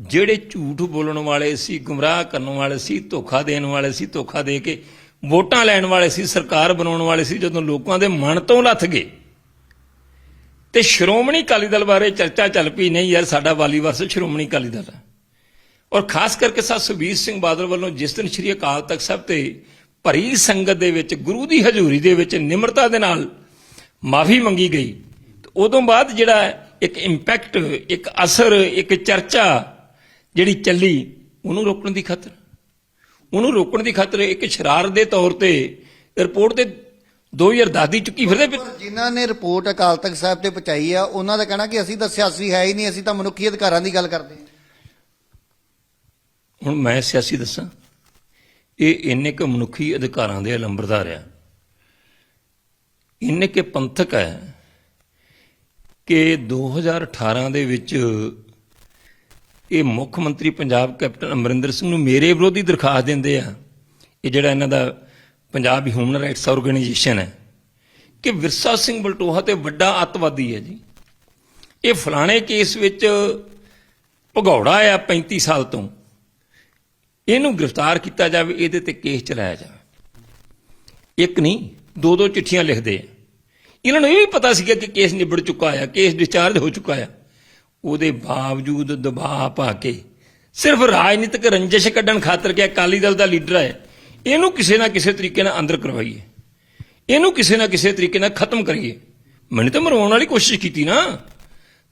ਜਿਹੜੇ ਝੂਠ ਬੋਲਣ ਵਾਲੇ ਸੀ, ਗੁੰਮਰਾਹ ਕਰਨ ਵਾਲੇ ਸੀ, ਧੋਖਾ ਦੇਣ ਵਾਲੇ ਸੀ, ਧੋਖਾ ਦੇ ਕੇ ਵੋਟਾਂ ਲੈਣ ਵਾਲੇ ਸੀ, ਸਰਕਾਰ ਬਣਾਉਣ ਵਾਲੇ ਸੀ, ਜਦੋਂ ਲੋਕਾਂ ਦੇ ਮਨ ਤੋਂ ਲੱਥ ਗਏ। ਤੇ ਸ਼੍ਰੋਮਣੀ ਅਕਾਲੀ ਦਲ ਬਾਰੇ ਚਰਚਾ ਚੱਲ ਪਈ, ਨਹੀਂ ਯਾਰ, ਸਾਡਾ ਵਾਲੀ ਵਰਸ ਸ਼੍ਰੋਮਣੀ ਅਕਾਲੀ ਦਲ ਹੈ ਔਰ ਖਾਸ ਕਰਕੇ ਸਾ ਸੁਖਬੀਰ ਸਿੰਘ ਬਾਦਲ ਵੱਲੋਂ ਜਿਸ ਦਿਨ ਸ਼੍ਰੀ ਅਕਾਲ ਤਖਤ ਸਾਹਿਬ ਤੇ ਭਰੀ ਸੰਗਤ ਦੇ ਵਿੱਚ, ਗੁਰੂ ਦੀ ਹਜ਼ੂਰੀ ਦੇ ਵਿੱਚ ਨਿਮਰਤਾ ਦੇ ਨਾਲ ਮਾਫੀ ਮੰਗੀ ਗਈ, ਤੇ ਉਦੋਂ ਬਾਅਦ ਜਿਹੜਾ ਇੱਕ ਇੰਪੈਕਟ ਇੱਕ ਅਸਰ, ਇੱਕ ਚਰਚਾ ਜਿਹੜੀ ਚੱਲੀ ਉਹਨੂੰ ਰੋਕਣ ਦੀ ਖਾਤਰ। ਉਹਨੂੰ ਰੋਕਣ ਦੀ ਖਾਤਰ ਇੱਕ ਸ਼ਰਾਰਤ ਦੇ ਤੌਰ ਤੇ ਰਿਪੋਰਟ ਤੇ 2010 ਦੀ ਚੁੱਕੀ ਫਿਰਦੇ ਜਿਨ੍ਹਾਂ ਨੇ ਰਿਪੋਰਟ ਅਕਾਲ ਤਖਤ ਸਾਹਿਬ ਤੇ ਪਹੁੰਚਾਈ ਆ ਉਹਨਾਂ ਦਾ ਕਹਿਣਾ ਕਿ ਅਸੀਂ ਤਾਂ ਸਿਆਸੀ ਹੈ ਹੀ ਨਹੀਂ ਅਸੀਂ ਤਾਂ ਮਨੁੱਖੀ ਅਧਿਕਾਰਾਂ ਦੀ ਗੱਲ ਕਰਦੇ ਹਾਂ। ਹੁਣ ਮੈਂ ਸਿਆਸੀ ਦੱਸਾਂ ਇਹ ਇੰਨੇ ਕੁ ਮਨੁੱਖੀ ਅਧਿਕਾਰਾਂ ਦੇ ਲੰਬਰਦਾਰ ਆ। ਇੰਨੇ ਕੁ ਪੰਥਕ ਹੈ ਕਿ 2018 ਦੇ ਵਿੱਚ ਇਹ ਮੁੱਖ ਮੰਤਰੀ ਪੰਜਾਬ ਕੈਪਟਨ ਅਮਰਿੰਦਰ ਸਿੰਘ ਨੂੰ ਮੇਰੇ ਵਿਰੋਧੀ ਦਰਖਾਸਤ ਦਿੰਦੇ ਆ। ਇਹ ਜਿਹੜਾ ਇਹਨਾਂ ਦਾ ਪੰਜਾਬ ਹਿਊਮਨ ਰਾਈਟਸ ਆਰਗੇਨਾਈਜੇਸ਼ਨ ਹੈ ਕਿ ਵਿਰਸਾ ਸਿੰਘ ਬਲਟੋਹਾ ਤੇ ਵੱਡਾ ਅੱਤਵਾਦੀ ਹੈ ਜੀ। ਇਹ ਫਲਾਣੇ ਕੇਸ ਵਿੱਚ ਭਗੌੜਾ ਆ 35 ਸਾਲ ਤੋਂ। ਇਹਨੂੰ ਗ੍ਰਿਫਤਾਰ ਕੀਤਾ ਜਾਵੇ, ਇਹਦੇ ਤੇ ਕੇਸ ਚਲਾਇਆ ਜਾਵੇ। ਇੱਕ ਨਹੀਂ ਦੋ ਦੋ ਚਿੱਠੀਆਂ ਲਿਖਦੇ ਆ। ਇਹਨਾਂ ਨੂੰ ਇਹ ਵੀ ਪਤਾ ਸੀਗਾ ਕਿ ਕੇਸ ਨਿਬੜ ਚੁੱਕਾ ਆ, ਕੇਸ ਡਿਸਚਾਰਜ ਹੋ ਚੁੱਕਾ ਆ। ਉਹਦੇ ਬਾਵਜੂਦ ਦਬਾਅ ਪਾ ਕੇ ਸਿਰਫ ਰਾਜਨੀਤਿਕ ਰੰਜਿਸ਼ ਕੱਢਣ ਖਾਤਰ ਕਿ ਅਕਾਲੀ ਦਲ ਦਾ ਲੀਡਰ ਹੈ, ਇਹਨੂੰ ਕਿਸੇ ਨਾ ਕਿਸੇ ਤਰੀਕੇ ਨਾਲ ਅੰਦਰ ਕਰਵਾਈਏ। ਇਹਨੂੰ ਕਿਸੇ ਨਾ ਕਿਸੇ ਤਰੀਕੇ ਨਾਲ ਖਤਮ ਕਰੀਏ। ਮੈਨੂੰ ਤਾਂ ਮਰਵਾਉਣ ਵਾਲੀ ਕੋਸ਼ਿਸ਼ ਕੀਤੀ ਨਾ।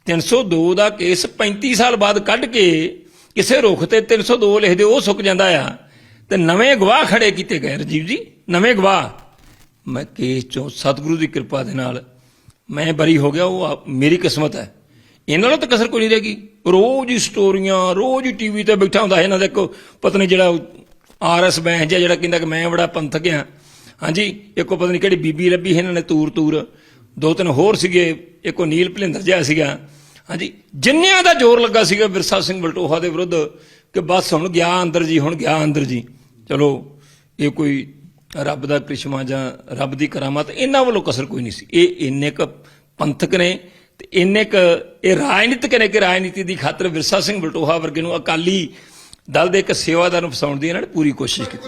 302 ਦਾ ਕੇਸ 35 ਸਾਲ ਬਾਅਦ ਕੱਢ ਕੇ ਕਿਸੇ ਰੁੱਖ ਤੇ 302 ਲਿਖਦੇ ਉਹ ਸੁੱਕ ਜਾਂਦਾ ਆ। ਤੇ ਨਵੇਂ ਗਵਾਹ ਖੜੇ ਕੀਤੇ ਗਏ ਰਜੀਵ ਜੀ, ਨਵੇਂ ਗਵਾਹ। ਮੈਂ ਕੇਸ ਚੋਂ ਸਤਿਗੁਰੂ ਦੀ ਕਿਰਪਾ ਦੇ ਨਾਲ, ਮੈਂ ਬਰੀ ਹੋ ਗਿਆ, ਉਹ ਆ- ਮੇਰੀ ਕਿਸਮਤ ਹੈ। ਇਹਨਾਂ ਨਾਲੋਂ ਤਾਂ ਕਸਰ ਕੋਈ ਨਹੀਂ ਰਹੇਗੀ ਰੋਜ਼ ਹੀ ਸਟੋਰੀਆਂ, ਰੋਜ਼ ਹੀ ਟੀਵੀ ਤੇ ਬੈਠਾ ਹੁੰਦਾ ਇਹਨਾਂ ਦਾ ਇੱਕ ਪਤਨੀ ਨਹੀਂ ਜਿਹੜਾ ਆਰਐਸ ਬੈਂਸ ਜਿਹਾ ਜਿਹੜਾ ਕਹਿੰਦਾ ਕਿ ਮੈਂ ਬੜਾ ਪੰਥਕ ਆ ਹਾਂਜੀ, ਇੱਕੋ ਪਤਾ ਨਹੀਂ ਕਿਹੜੀ ਬੀਬੀ ਲੱਭੀ ਇਹਨਾਂ ਨੇ ਤੂਰ ਤੂਰ। ਦੋ ਤਿੰਨ ਹੋਰ ਸੀਗੇ, ਇੱਕੋ ਨੀਲ ਭਲਿੰਦਰ ਜਿਹਾ ਸੀਗਾ। ਹਾਂਜੀ, ਜਿੰਨਿਆਂ ਦਾ ਜ਼ੋਰ ਲੱਗਾ ਸੀਗਾ ਵਿਰਸਾ ਸਿੰਘ ਬਲਟੋਹਾ ਦੇ ਵਿਰੁੱਧ ਕਿ ਬਸ ਹੁਣ ਗਿਆ ਅੰਦਰ ਜੀ, ਹੁਣ ਗਿਆ ਅੰਦਰ ਜੀ। ਚਲੋ, ਇਹ ਕੋਈ ਰੱਬ ਦਾ ਕ੍ਰਿਸ਼ਮਾ ਜਾਂ ਰੱਬ ਦੀ ਕਰਾਮਤ, ਇਹਨਾਂ ਵੱਲੋਂ ਕਸਰ ਕੋਈ ਨਹੀਂ ਸੀ। ਇਹ ਇੰਨੇ ਕ ਪੰਥਕ ਨੇ ਤੇ ਇੰਨੇ ਕ, ਇਹ ਰਾਜਨੀਤਿਕ ਨੇ ਕਿ ਰਾਜਨੀਤੀ ਦੀ ਖਾਤਰ ਵਿਰਸਾ ਸਿੰਘ ਬਲਟੋਹਾ ਵਰਗੇ ਨੂੰ ਅਕਾਲੀ ਦਲ ਦੇ ਇੱਕ ਸੇਵਾਦਾਰ ਨੂੰ ਫਸਾਉਣ ਦੀ ਇਹਨਾਂ ਨੇ ਪੂਰੀ ਕੋਸ਼ਿਸ਼ ਕੀਤੀ।